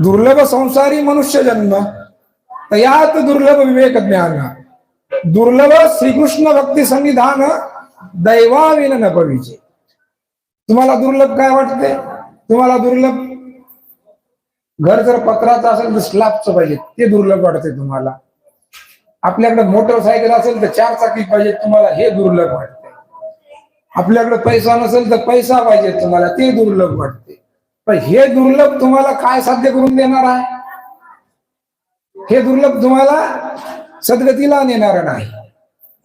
दुर्लभ संसारी मनुष्य जन्म तयात दुर्लभ विवेक ज्ञान. दुर्लभ श्रीकृष्ण भक्ती संविधान दैवाविन न तुम्हाला दुर्लभ काय वाटते? तुम्हाला दुर्लभ घर जर पत्राचं असेल तर स्लॅबचं पाहिजे ते दुर्लभ वाटते तुम्हाला. आपल्याकडे मोटरसायकल असेल तर चार चाकी पाहिजे तुम्हाला हे दुर्लभ वाटते. आपल्याकडे पैसा नसेल तर पैसा पाहिजे तुम्हाला ते दुर्लभ वाटते. पण हे दुर्लभ तुम्हाला काय साध्य करून देणार आहे? हे दुर्लभ तुम्हाला सद्गतीला नेणार नाही.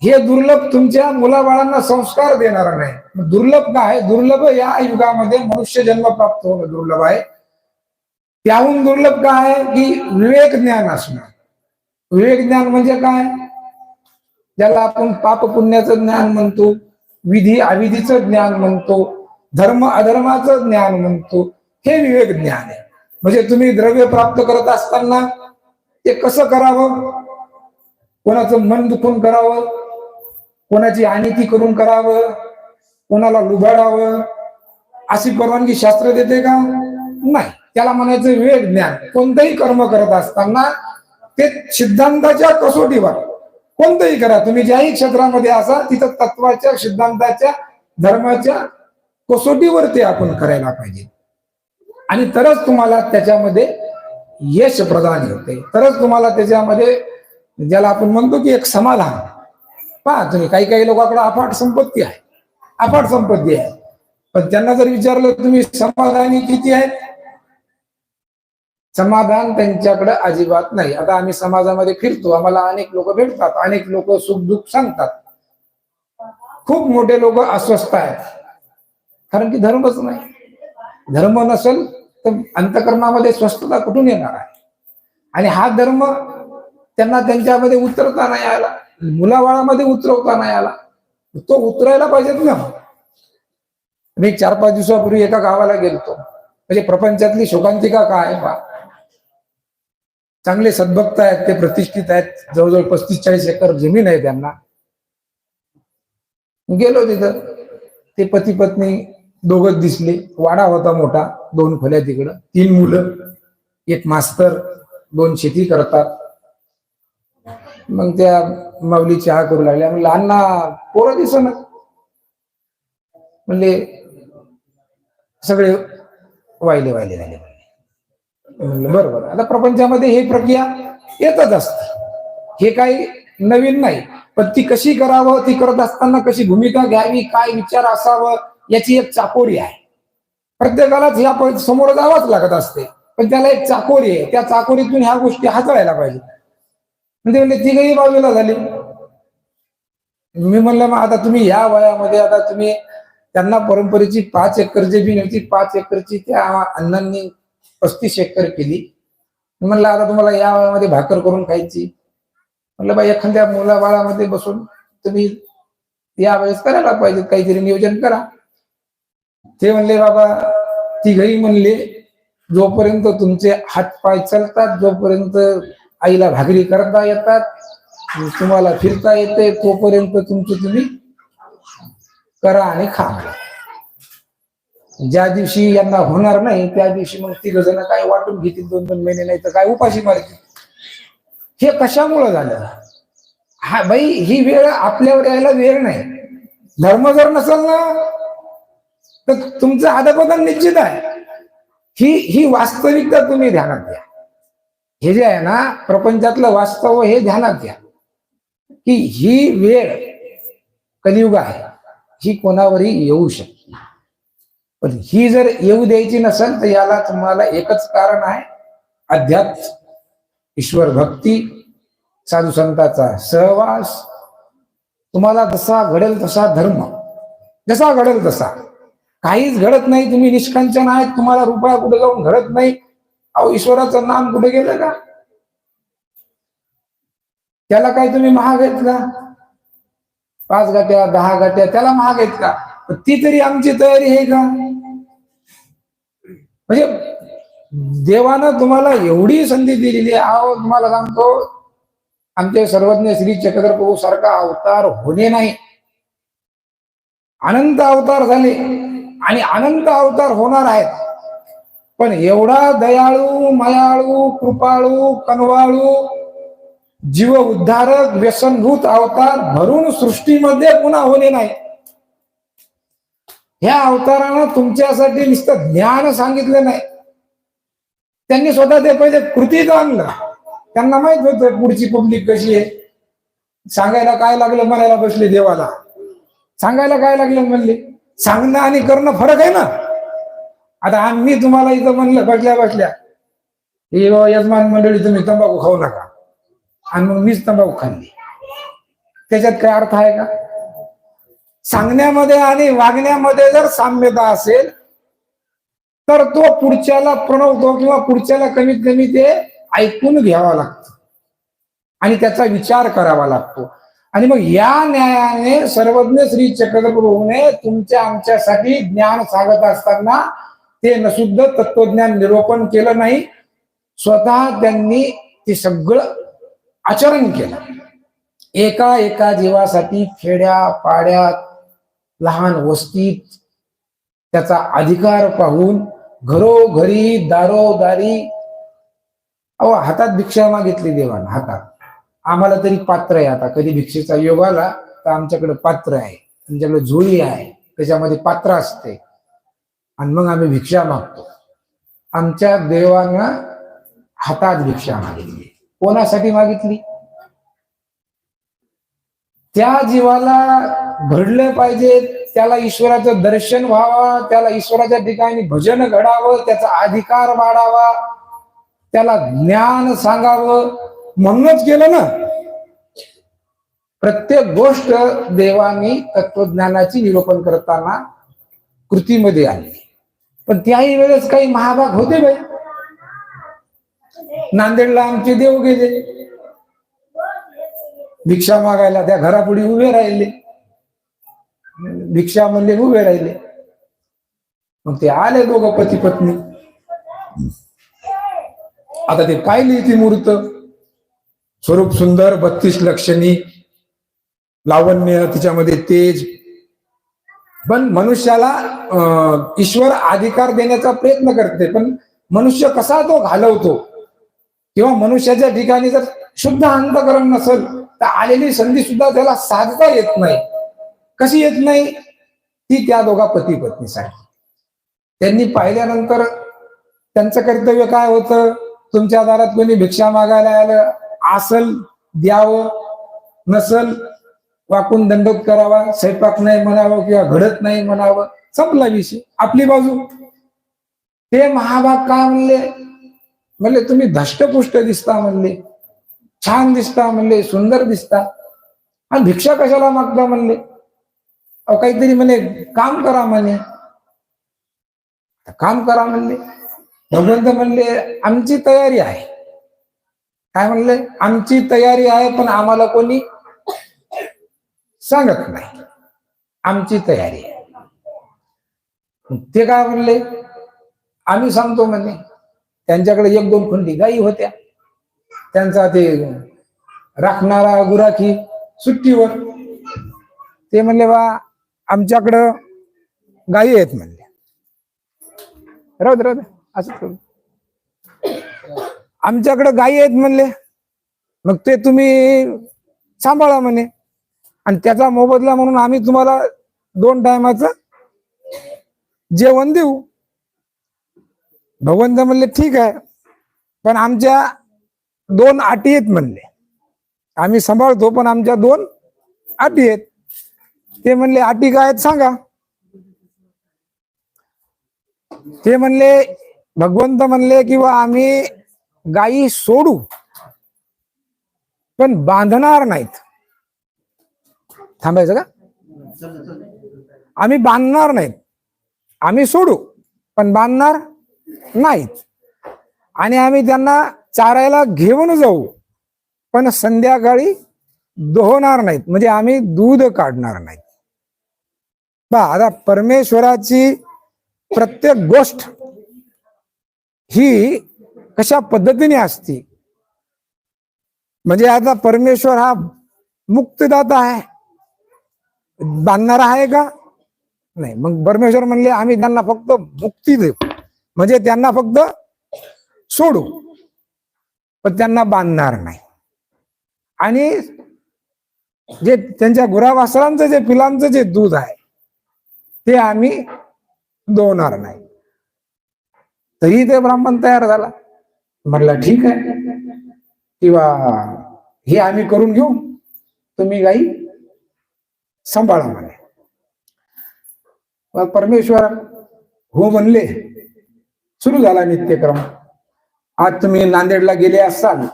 हे दुर्लभ तुमच्या मुलाबाळांना संस्कार देणार नाही. दुर्लभ काय दुर्लभ या युगामध्ये मनुष्य जन्म प्राप्त होणं दुर्लभ आहे. त्याहून दुर्लभ काय आहे? की विवेक ज्ञान असणं. विवेक ज्ञान म्हणजे काय? ज्याला आपण पाप पुण्याचं ज्ञान म्हणतो विधी अविधीचं ज्ञान म्हणतो धर्म अधर्माचं ज्ञान म्हणतो हे विवेक ज्ञान आहे. म्हणजे तुम्ही द्रव्य प्राप्त करत असताना ते कसं करावं? कोणाचं मन दुखून करावं? कोणाची अनिती करून करावं? कोणाला लुबाडावं? अशी परवानगी शास्त्र देते का? नाही. त्याला म्हणायचं विवेक ज्ञान. कोणतंही कर्म करत असताना ते सिद्धांताच्या कसोटीवर. कोणतंही करा. तुम्ही ज्याही क्षेत्रामध्ये असा तिथं तत्वाच्या सिद्धांताच्या धर्माच्या कसोटीवर ते आपण करायला पाहिजे. आणि तरच तुम्हाला त्याच्यामध्ये यश प्रदान होते. तरच तुम्हाला त्याच्यामध्ये ज्याला आपण म्हणतो की एक समाधान. पहा तुम्ही काही काही लोकांकडे अफाट संपत्ती आहे. अफाट संपत्ती आहे. पण त्यांना जर विचारलं तुम्ही समाधानी किती आहेत? समाधान त्यांच्याकडे अजिबात नाही. आता आम्ही समाजामध्ये फिरतो. आम्हाला अनेक लोक भेटतात. अनेक लोक सुख दुःख सांगतात. खूप मोठे लोक अस्वस्थ आहेत. कारण की धर्मच नाही. धर्म नसेल तर अंतकरणामध्ये स्वस्थता कुठून येणार आहे? आणि हा धर्म त्यांना त्यांच्यामध्ये उतरता नाही आला मुलाबाळामध्ये उतरवता नाही आला तो उतरायला पाहिजेत ना. मी चार पाच दिवसापूर्वी एका गावाला गेलतो. म्हणजे प्रपंचातली शोकांतिका काय बा चांगले सद्भक्त आहेत ते प्रतिष्ठित आहेत जवळजवळ पस्तीस चाळीस एकर जमीन आहे त्यांना. गेलो तिथं. ते पती पत्नी दोघच दिसले. वाडा होता मोठा दोन खोल्या तिकडं. तीन मुलं एक मास्तर दोन शेती करतात. मग त्या माऊली चहा करू लागल्या. मग लहाना पोरं दिसन. म्हणले सगळे वाहिले वाहिले झाले म्हणलं बरोबर आता प्रपंचामध्ये ही प्रक्रिया येतच असते. हे काही नवीन नाही. पण ती कशी करावं ती करत असताना कशी भूमिका घ्यावी काय विचार असावं याची एक चाकोरी आहे. प्रत्येकालाच ह्या समोर जावंच लागत असते. पण त्याला एक चाकोरी आहे. त्या चाकोरीतून ह्या गोष्टी हाताळायला पाहिजे म्हणजे म्हणजे तिघही बाजूला झाली. मी म्हणलं मग आता तुम्ही ह्या वयामध्ये आता तुम्ही त्यांना परंपरेची पाच एकर जमीन होती पाच एकरची त्या अण्णांनी पस्तीस एकर केली. मी म्हणलं आता तुम्हाला या वयामध्ये भाकर करून खायची. म्हणलं बा एखाद्या मुलाबाळामध्ये बसून तुम्ही या वेळेस करायला पाहिजे काहीतरी नियोजन करा. ते म्हणले बाबा तिघही म्हणले जोपर्यंत तुमचे हात पाय चालतात जोपर्यंत आईला भाकरी करता येतात तुम्हाला फिरता येते तोपर्यंत तुमचं तुम्ही करा आणि खा. ज्या दिवशी यांना होणार नाही त्या दिवशी मग तिघ जण काय वाटून घेतील दोन दोन महिने नाही तर काय उपाशी मारतील? हे कशामुळं झालं? हा बाई ही वेळ आपल्यावर यायला वेळ नाही. धर्म जर नसेल ना तर तुमचं अधपतन निश्चित आहे. ही ही वास्तविकता तुम्ही ध्यानात घ्या. हे जे आहे ना प्रपंचातलं वास्तव हे ध्यानात घ्या. की ही वेळ कलियुग आहे. ही कोणावरही येऊ शकते पण ही जर येऊ द्यायची नसेल तर याला तुम्हाला एकच कारण आहे. अध्यात्म ईश्वर भक्ती साधू संतांचा सहवास. तुम्हाला जसा घडेल तसा धर्म. जसा घडेल तसा. काहीच घडत नाही तुम्ही निष्कांचन आहेत तुम्हाला रुपया कुठे जाऊन घडत नाही. अहो ईश्वराचं नाम कुठे गेलं का? त्याला काय तुम्ही महाग आहेत का? पाच गाट्या दहा गाट्या त्याला महाग आहेत का? ती तरी आमची तयारी आहे का? म्हणजे देवानं तुम्हाला एवढी संधी दिलेली आहो. अहो तुम्हाला सांगतो आमचे सर्वज्ञ श्री चक्रप्रभू सारखा अवतार होणे नाही. अनंत अवतार झाले. आणि अनंत अवतार होणार आहेत. पण एवढा दयाळू मायाळू कृपाळू कनवाळू जीव उद्धारक व्यसनभूत अवतार भरून सृष्टीमध्ये पुन्हा होणे नाही. ह्या अवतारानं तुमच्यासाठी नुसतं ज्ञान सांगितलं नाही. त्यांनी स्वतः ते पहिले कृतीत आणलं. त्यांना माहीत होतं पुढची पब्लिक कशी आहे. सांगायला काय लागलं म्हणायला बसले देवाला. सांगायला काय लागलं म्हणले? सांगणं आणि करणं फरक आहे ना? आता आम्ही तुम्हाला इथं म्हणलं बसल्या बसल्या हे यजमान मंडळी तुम्ही तंबाखू खाऊ नका. आणि मग मीच तंबाखू खाल्ली. त्याच्यात काय अर्थ आहे का? सांगण्यामध्ये आणि वागण्यामध्ये जर साम्यता असेल तर तो पुढच्याला प्रणवतो किंवा पुढच्याला कमीत कमी ते ऐकून घ्यावा लागतं. आणि त्याचा विचार करावा लागतो. आणि मग या न्यायाने सर्वज्ञ श्री चक्रप्रभूने तुमच्या आमच्यासाठी ज्ञान सांगत असताना ते नसुद्ध तत्वज्ञान निरोपण केलं नाही. स्वतः त्यांनी ते सगळं आचरण केलं. एका एका जीवासाठी खेड्या पाड्यात लहान वस्तीत त्याचा अधिकार पाहून घरोघरी दारोदारी अहो हातात भिक्षा मागितली देवानं हातात. आम्हाला तरी पात्र आहे आता. कधी भिक्षेचा योग आला तर आमच्याकडे पात्र आहे. आमच्याकडे झोळी आहे. त्याच्यामध्ये पात्र असते. आणि मग आम्ही भिक्षा मागतो. आमच्या देवांना हातात भिक्षा मागितली. कोणासाठी मागितली? त्या जीवाला घडलं पाहिजे त्याला ईश्वराचं दर्शन व्हावं त्याला ईश्वराच्या ठिकाणी भजन घडावं त्याचा अधिकार वाढावा त्याला ज्ञान सांगावं म्हणूनच गेलं ना. प्रत्येक गोष्ट देवानी तत्वज्ञानाची निरूपण करताना कृतीमध्ये आणली पण त्याही वेळेस काही महाभाग होते बाई. नांदेडला आमचे देव गेले. भिक्षा मागायला त्या घरापुढे उभे राहिले. भिक्षा म्हणले उभे राहिले. मग ते आले दोघं पती पत्नी. आता ते पाहिली ती मूर्त. स्वरूप सुंदर बत्तीस लक्षणी लावण्य तिच्यामध्ये तेज. पण मनुष्याला अं, ईश्वर अधिकार देण्याचा प्रयत्न करते पण मनुष्य कसा तो घालवतो? किंवा मनुष्याच्या ठिकाणी जर शुद्ध अंतकरण नसेल तर आलेली संधी सुद्धा त्याला साधता येत नाही. कशी येत नाही? ती त्या दोघा पती पत्नीसाठी. त्यांनी पाहिल्यानंतर त्यांचं कर्तव्य काय होतं? तुमच्या दारात कोणी भिक्षा मागायला आलं? असल द्यावं नसल वाकून दंडोत करावा स्वयंपाक नाही म्हणावं किंवा घडत नाही म्हणावं संपला विषय. आपली बाजू. ते महाभाग का म्हणले? म्हणले तुम्ही धष्टपुष्ट दिसता म्हणले. छान दिसता म्हणले सुंदर दिसता. आणि भिक्षा कशाला मागता म्हणले? अहो काहीतरी म्हणे काम करा म्हणे. काम करा म्हणले. भगवंत म्हणले आमची तयारी आहे. काय म्हणले? आमची तयारी आहे पण आम्हाला कोणी सांगत नाही. आमची तयारी आहे. ते काय म्हणले? आम्ही सांगतो म्हणे. त्यांच्याकडे एक दोन खुंडी गायी होत्या. त्यांचा ते राखणारा गुराखी सुट्टीवर. ते म्हणले बा आमच्याकडं गायी आहेत म्हणले. राहू दे राहू दे. असं करू. आमच्याकडे गायी आहेत म्हणले. मग ते तुम्ही सांभाळा म्हणे. आणि त्याचा मोबदला म्हणून आम्ही तुम्हाला दोन टायमाचं जेवण देऊ. भगवंत म्हणले ठीक आहे. पण आमच्या दोन अटी आहेत म्हणले. आम्ही सांभाळतो पण आमच्या दोन अटी आहेत. ते म्हणले अटी काय आहेत सांगा. ते म्हणले भगवंत म्हणले किंवा आम्ही गायी सोडू पण बांधणार नाहीत. थांबायचं का? आम्ही बांधणार नाहीत. आम्ही सोडू पण बांधणार नाहीत. आणि आम्ही त्यांना चारायला घेऊन जाऊ पण संध्याकाळी दोहणार नाहीत. म्हणजे आम्ही दूध काढणार नाहीत. बा आता परमेश्वराची प्रत्येक गोष्ट ही कशा पद्धतीने असती? म्हणजे आता परमेश्वर हा मुक्तदाता आहे. बांधणारा आहे का? नाही. मग परमेश्वर म्हणले आम्ही त्यांना फक्त मुक्ती देऊ. म्हणजे त्यांना फक्त सोडू. पण त्यांना बांधणार नाही. आणि जे त्यांच्या गुरावासरांचं जे पिलांचं जे दूध आहे ते आम्ही दोणार नाही. तरी ते ब्राह्मण तयार झाला. म्हणला ठीक आहे. किंवा हे आम्ही करून घेऊ. तुम्ही गाई सांभाळा म्हणे. मग परमेश्वर हो म्हणले. सुरू झाला नित्यक्रम. आज तुम्ही नांदेडला गेले असाल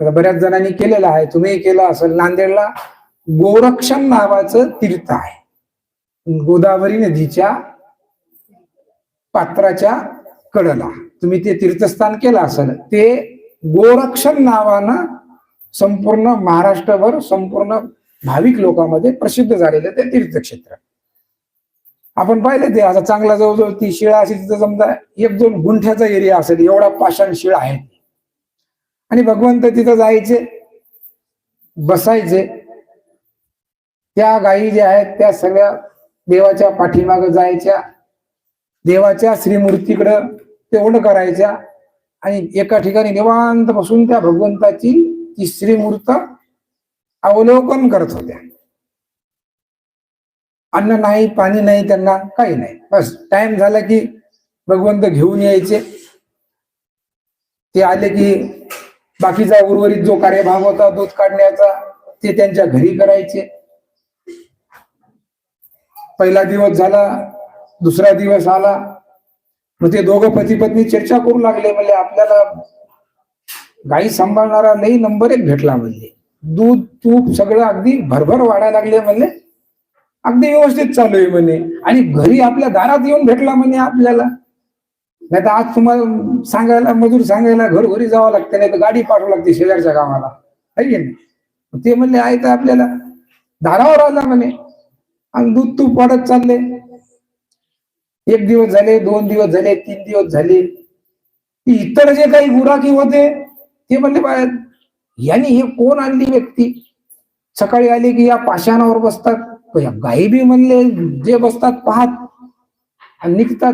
तर बऱ्याच जणांनी केलेलं आहे. तुम्ही केलं असेल. नांदेडला गोरक्षण नावाचं तीर्थ आहे. गोदावरी नदीच्या पात्राच्या कडला. तुम्ही ते तीर्थस्थान केलं असेल ते गोरक्षण नावानं संपूर्ण महाराष्ट्रभर संपूर्ण भाविक लोकांमध्ये प्रसिद्ध झालेलं ते तीर्थक्षेत्र. आपण पाहिलं ते आता चांगला जवळजवळ ती शिळा अशी तिथं समजा एक दोन गुंठ्याचा एरिया असेल एवढा पाषाण शिळ आहे. आणि भगवंत तिथं जायचे बसायचे. त्या गायी ज्या आहेत त्या सगळ्या देवाच्या पाठीमाग जायच्या. देवाच्या श्रीमूर्तीकडं तेवढं करायच्या. आणि एका ठिकाणी निवांत बसून त्या भगवंताची ती श्रीमूर्त अवलोकन करत होत्या. अन्न नाही पाणी नाही त्यांना काही नाही. बस टाइम झाला की भगवंत घेऊन यायचे. ते आले की बाकीचा उर्वरित जो कार्यभाग होता दूध काढण्याचा ते त्यांच्या घरी करायचे. पहिला दिवस झाला दुसरा दिवस आला. मग ते दोघं पती पत्नी चर्चा करू लागले म्हणजे आपल्याला गाई सांभाळणारा लई नंबर एक भेटला म्हणजे दूध तूप सगळं अगदी भरभर वाढायला लागले म्हणले. अगदी व्यवस्थित चालू आहे म्हणे. आणि घरी आपल्या दारात येऊन भेटला म्हणे आपल्याला. नाही तर आज तुम्हाला सांगायला मजूर सांगायला घरघरी जावं लागतं नाही तर गाडी पाठवावं लागते शेजारच्या गावाला. की नाही? ते म्हणले आहे तर आपल्याला. दारावर आला म्हणे. आणि दूध तूप वाढत चालले एक दिवस झाले दोन दिवस झाले तीन दिवस झाले. इतर जे काही गुराखी होते ते म्हणले बाहेर यांनी हे कोण आणली व्यक्ती? सकाळी आले की या पाषाणावर बसतात. या गाई बी म्हणले जे बसतात पाहत. आणि निघतात.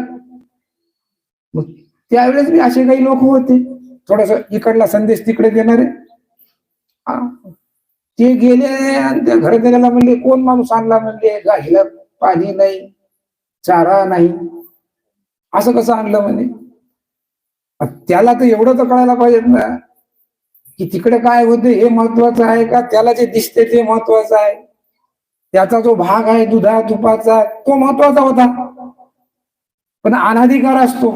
मग त्यावेळेस बी असे काही लोक होते. थोडस इकडला संदेश तिकडे देणारे. हा. ते गेले आणि त्या घरात गेल्याला म्हणले कोण माणूस आणला? म्हणले गाईला पाणी नाही. चारा नाही. असं कसं आणलं म्हणे? त्याला तर एवढं तर कळायला पाहिजे ना की तिकडे काय होते हे महत्वाचं आहे का? त्याला जे दिसते ते महत्वाचं आहे. त्याचा जो भाग आहे दुधा तुपाचा तो महत्त्वाचा होता. पण अनाधिकार असतो.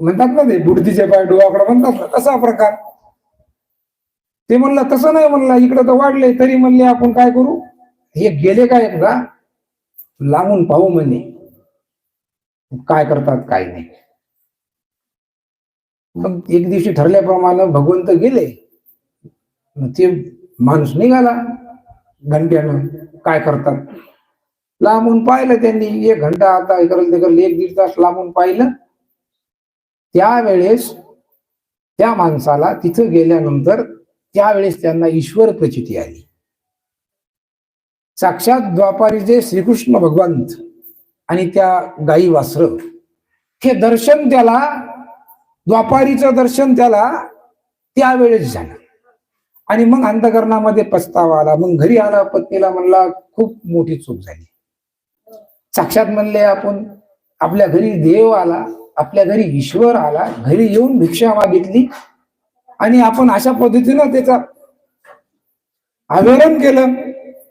म्हणतात ना ते बुडतीचे पाय डोळाकडे म्हणतात ना तसा प्रकार. ते म्हणलं तसं नाही म्हणलं इकडं तर वाढले तरी म्हणले आपण काय करू? हे गेले का एकदा? लांबून पाहू म्हणे. काय करतात काय नाही. मग एक दिवशी ठरल्याप्रमाणे भगवंत गेले. मग ते माणूस निघाला. घंट्यानं काय करतात? लांबून पाहिलं त्यांनी. एक घंटा आता हे करल ते करल एक दीड तास लांबून पाहिलं. त्यावेळेस त्या माणसाला तिथं गेल्यानंतर त्यावेळेस त्यांना ईश्वर प्रचिती आली. साक्षात द्वापारीचे श्रीकृष्ण भगवंत आणि त्या गाई वासर हे दर्शन त्याला द्वापारीचं दर्शन त्याला त्यावेळेस झालं. आणि मग अंतकरणामध्ये पस्तावा आला मग घरी आला पत्नीला म्हणला खूप मोठी चूक झाली. साक्षात म्हणले आपण आपल्या घरी देव आला आपल्या घरी ईश्वर आला घरी येऊन भिक्षा मागितली आणि आपण अशा पद्धतीनं त्याचा आवेदन केलं.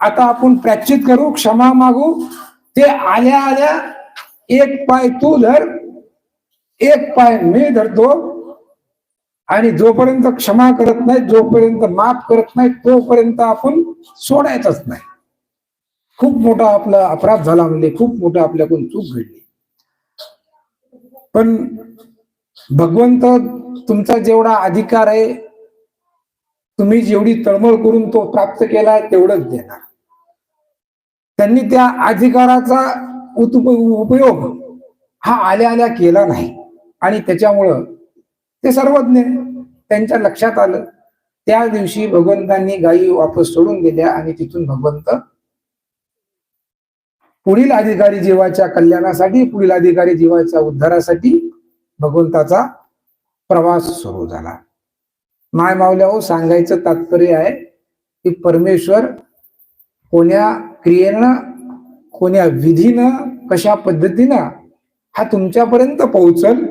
आता आपण प्राचित करू क्षमा मागू. ते आल्या आल्या एक पाय तू धर एक पाय मी धरतो. आणि जोपर्यंत क्षमा करत नाही जोपर्यंत माफ करत नाही तोपर्यंत आपण सोडायचंच नाही. खूप मोठा आपला अपराध झाला म्हणजे खूप मोठा आपल्याकडून चूक घडली. पण भगवंत तुमचा जेवढा अधिकार आहे तुम्ही जेवढी तळमळ करून तो प्राप्त केला तेवढंच देणार. त्यांनी त्या अधिकाराचा उत- उपयोग हा आल्या आल्या केला नाही. आणि त्याच्यामुळं ते सर्वज्ञ त्यांच्या लक्षात आलं. त्या दिवशी भगवंतांनी गायी वापस सोडून दिल्या आणि तिथून भगवंत पुढील अधिकारी जीवाच्या कल्याणासाठी पुढील अधिकारी जीवाच्या उद्धारासाठी भगवंताचा प्रवास सुरू झाला. माय मावल्या हो सांगायचं तात्पर्य आहे की परमेश्वर कोण्या क्रियेनं कोण्या विधीनं कशा पद्धतीनं हा तुमच्यापर्यंत पोहोचल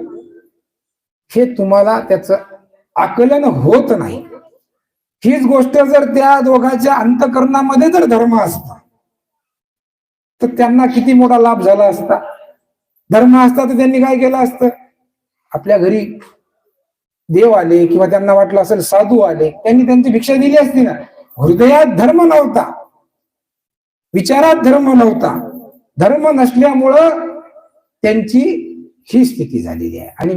हे तुम्हाला त्याचं आकलन होत नाही. हीच गोष्ट जर त्या दोघांच्या अंतकरणामध्ये जर धर्म असता तर त्यांना किती मोठा लाभ झाला असता. धर्म असता तर त्यांनी काय केलं असतं? आपल्या घरी देव आले किंवा त्यांना वाटलं असेल साधू आले त्यांनी त्यांची भिक्षा दिली असती ना. हृदयात धर्म नव्हता. विचारात धर्म नव्हता. धर्म नसल्यामुळं त्यांची ही स्थिती झालेली आहे. आणि